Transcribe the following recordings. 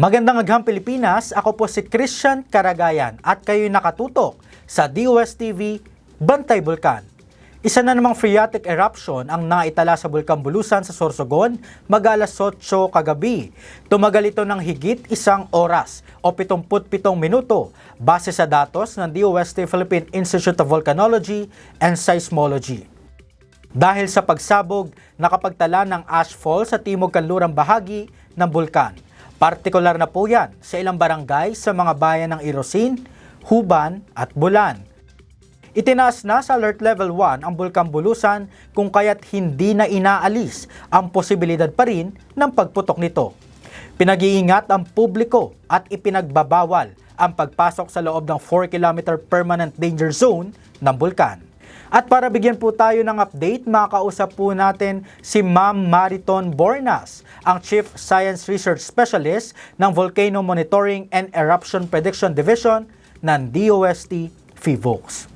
Magandang agham Pilipinas, ako po si Christian Karagayan at kayo'y nakatutok sa DOS TV Bantay Bulkan. Isa na namang phreatic eruption ang naitala sa Bulkan Bulusan sa Sorsogon mag-alas 8 kagabi. Tumagal ito ng higit isang oras o 77 minuto base sa datos ng DOST Philippine Institute of Volcanology and Seismology. Dahil sa pagsabog, nakapagtala ng ashfall sa timog kanlurang bahagi ng bulkan. Partikular na po yan sa ilang barangay sa mga bayan ng Irosin, Huban at Bulan. Itinaas na sa Alert Level 1 ang Bulkan Bulusan kung kaya't hindi na inaalis ang posibilidad pa rin ng pagputok nito. Pinag-iingat ang publiko at ipinagbabawal ang pagpasok sa loob ng 4 km permanent danger zone ng bulkan. At para bigyan po tayo ng update, makakausap po natin si Ma'am Mariton Bornas, ang Chief Science Research Specialist ng Volcano Monitoring and Eruption Prediction Division ng DOST FIVOX.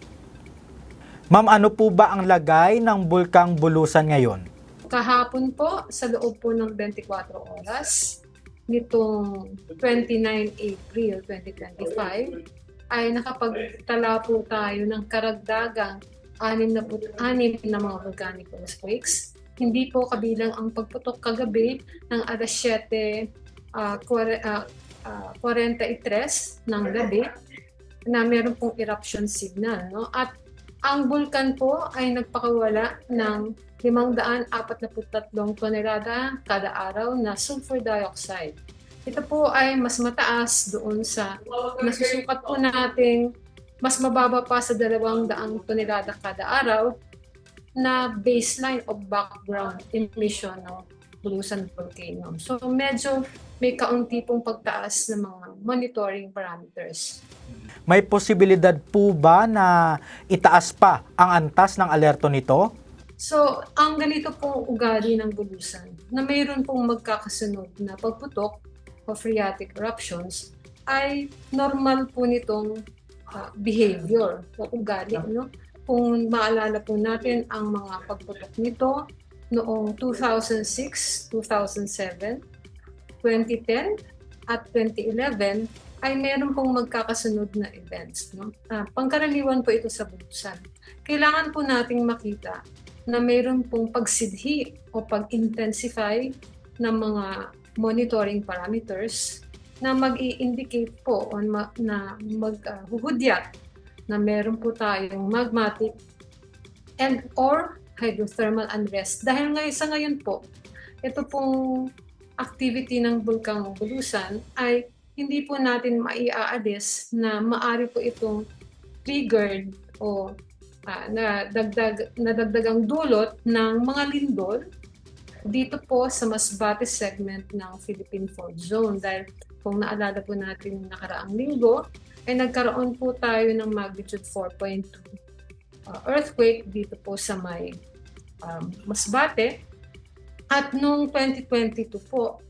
Ma'am, ano po ba ang lagay ng Bulkang Bulusan ngayon? Kahapon po, sa loob po ng 24 oras, nitong 29 April 2025, ay nakapagtala po tayo ng karagdagang 66 na mga volcanic earthquakes. Hindi po kabilang ang pagputok kagabi ng alas 7, ah, kware- ah, ah, 43 ng gabi na meron pong eruption signal. No? At ang bulkan po ay nagpakawala ng 543 tonelada kada araw na sulfur dioxide. Ito po ay mas mataas doon sa nasusukat po nating mas mababa pa sa 200 tonelada kada araw na baseline of background emission ng Bulusan Volcano. So medyo may kaunti pong pagtaas ng mga monitoring parameters. May posibilidad po ba na itaas pa ang antas ng alerto nito? So, ang ganito pong ugali ng bulusan, na mayroon pong magkakasunod na pagputok o phreatic eruptions, ay normal po nitong ah, behavior o ugali. No? Kung maalala po natin ang mga pagputok nito noong 2006, 2007, 2010, at 2011, ay meron pong magkakasunod na events. No? Ah, pangkaraniwan po ito sa bulusan. Kailangan po nating makita na mayroon pong pagsidhi o pag-intensify ng mga monitoring parameters na mag indicate po o ma- na maghuhudyat na meron po tayong magmatic and or hydrothermal unrest. Dahil ngayon sa ngayon po, ito pong activity ng Bulkang Bulusan ay hindi po natin maiaalis na maari po itong triggered o ah, na dagdag na dagdagang dulot ng mga lindol dito po sa Masbate segment ng Philippine Fault Zone dahil kung naalala po natin yung nakaraang linggo ay nagkaroon po tayo ng magnitude 4.2 uh, earthquake dito po sa may um, Masbate. At noong 2022 po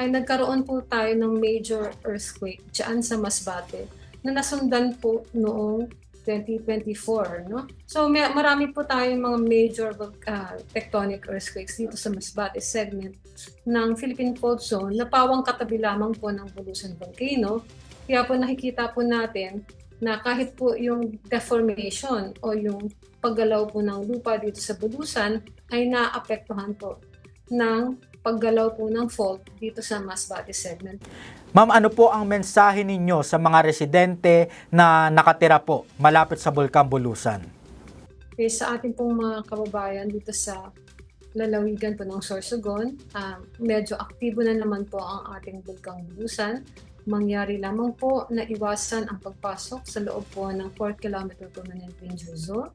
ay nagkaroon po tayo ng major earthquake dyan sa Masbate na nasundan po noong 2024, no? So may, marami po tayong mga major uh, tectonic earthquakes dito sa Masbate segment ng Philippine Fault Zone na pawang katabi lamang po ng Bulusan Volcano. Kaya po nakikita po natin na kahit po yung deformation o yung paggalaw po ng lupa dito sa Bulusan ay naapektuhan po ng paggalaw po ng fault dito sa Masbate segment. Ma'am, ano po ang mensahe ninyo sa mga residente na nakatira po malapit sa Bulkang Bulusan? Okay, sa ating pong mga kababayan dito sa lalawigan po ng Sorsogon, ah, medyo aktibo na naman po ang ating bulkang bulusan. Mangyari lamang po na iwasan ang pagpasok sa loob po ng 4 km permanent danger zone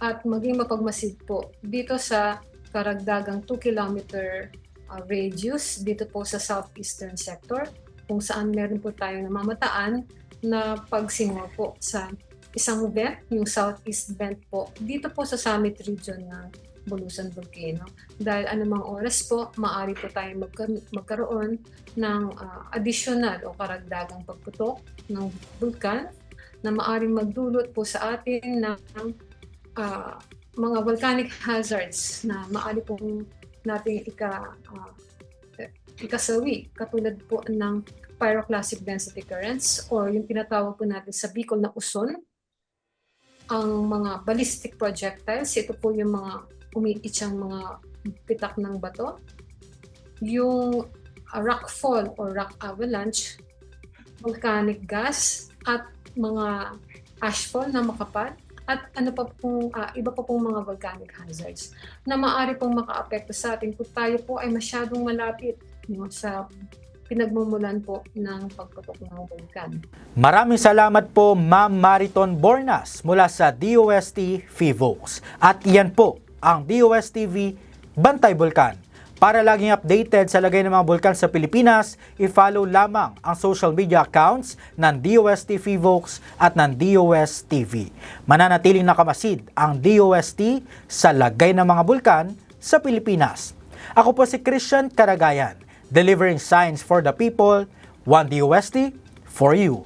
at maging mapagmasid po dito sa karagdagang 2 km uh, radius dito po sa southeastern sector kung saan meron po tayong namamataan na pagsingo po sa isang vent, yung southeast vent po, dito po sa summit region ng Bulusan Volcano. Dahil anumang oras po, maaari po tayong magka- magkaroon ng uh, additional o karagdagang pagputok ng vulkan na maaring magdulot po sa atin ng uh, mga volcanic hazards na maaari pong natin ika, uh, ikasawi, katulad po ng pyroclastic density currents or yung tinatawag po natin sa Bicol na uson, ang mga ballistic projectiles, ito po yung mga umiitsang mga pitak ng bato, yung uh, rockfall or rock avalanche, volcanic gas, at mga ashfall na makapal, at ano pa pong, ah, iba pa pong mga volcanic hazards na maaari pong makaapekto sa atin kung tayo po ay masyadong malapit no, sa pinagmumulan po ng pagputok ng vulkan. Maraming salamat po Ma'am Mariton Bornas mula sa DOST FIVOS. At yan po ang DOST TV Bantay Bulkan. Para laging updated sa lagay ng mga bulkan sa Pilipinas, i-follow lamang ang social media accounts ng DOST FIVOX at ng DOST TV. Mananatiling nakamasid ang DOST sa lagay ng mga bulkan sa Pilipinas. Ako po si Christian Karagayan, delivering science for the people, one DOST for you.